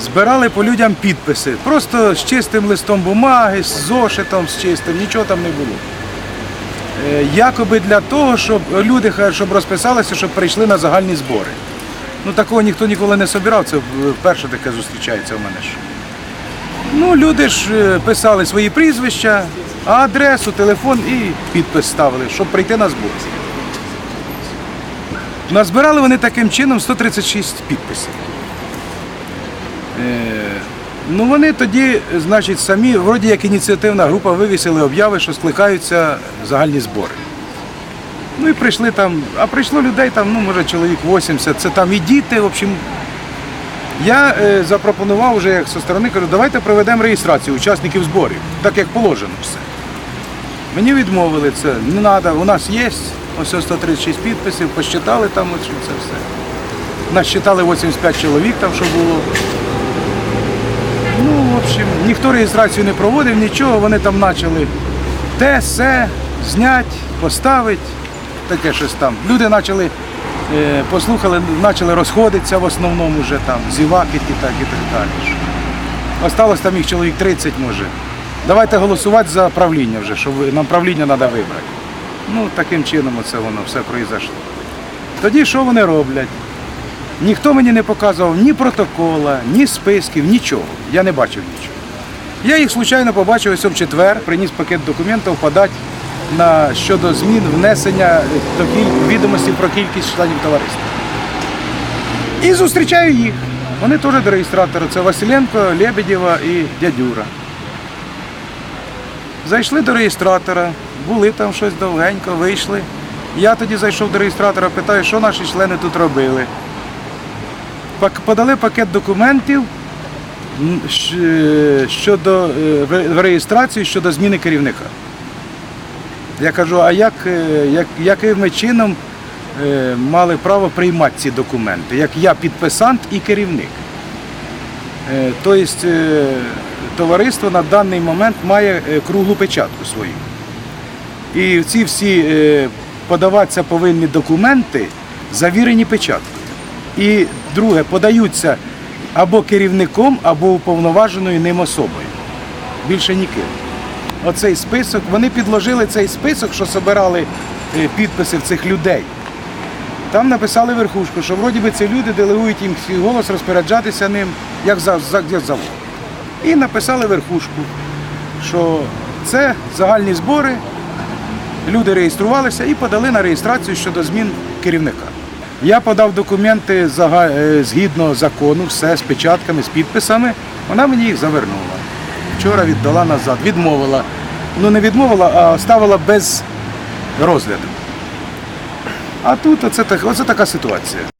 збирали по людям підписи. Просто з чистим листом бумаги, з зошитом, з чистим, нічого там не було. Е, Якоби для того, щоб люди щоб розписалися, щоб прийшли на загальні збори. Ну такого ніхто ніколи не собирав, це вперше таке зустрічається у мене. ж. Ну, люди ж е, писали свої прізвища, адресу, телефон і підпис ставили, щоб прийти на збор. Назбирали вони таким чином 136 підписів. Е, Ну вони тоді, значить, самі, вроді як ініціативна група, вивісили обяви, що скликаються загальні збори. Ну і прийшли там, а прийшло людей там, ну, може, чоловік 80, це там і діти, в общем. Я е, запропонував вже як зі сторони, кажу, давайте проведемо реєстрацію учасників зборів, так як положено все. Мені відмовили це, не треба, у нас є ось ось 136 підписів, посчитали там що це все. Нас считали 85 чоловік там, що було. Ну, в общем, ніхто реєстрацію не проводив, нічого, вони там почали те, се, зняти, поставити, таке щось там. Люди почали, е, послухали, почали розходитися в основному вже там, зівакити і так і так далі. Осталось там їх чоловік 30 може. Давайте голосувати за правління вже, що нам правління треба вибрати. Ну, таким чином оце воно все произошло. Тоді що вони роблять? Ніхто мені не показував ні протокола, ні списків, нічого. Я не бачив нічого. Я їх случайно побачив ось в четвер, приніс пакет документів подати на щодо змін внесення до відомості про кількість членів товариства. І зустрічаю їх. Вони теж до реєстратора. Це Василенко, Лебедєва і дядюра. Зайшли до реєстратора, були там щось довгенько, вийшли. Я тоді зайшов до реєстратора, питаю, що наші члени тут робили. Подали пакет документів м, щодо е, в щодо зміни керівника. Я кажу, а як, е, як, яким чином е, мали право приймати ці документи? Як я підписант і керівник. Е, Тобто е, товариство на даний момент має е, круглу печатку свою. І ці всі е, подаватися повинні документи завірені печаткою. І друге, подаються або керівником, або уповноваженою ним особою. Більше ніким. Оцей список, вони підложили цей список, що збирали е, підписи в цих людей. Там написали верхушку, що вроді би ці люди делегують їм свій голос розпоряджатися ним, як за, за, як завод. І написали верхушку, що це загальні збори, люди реєструвалися і подали на реєстрацію щодо змін керівника. Я подав документи е, згідно закону, все з печатками, з підписами. Вона мені їх завернула. Вчора віддала назад, відмовила. Ну не відмовила, а ставила без розгляду. А тут оце, оце така ситуація.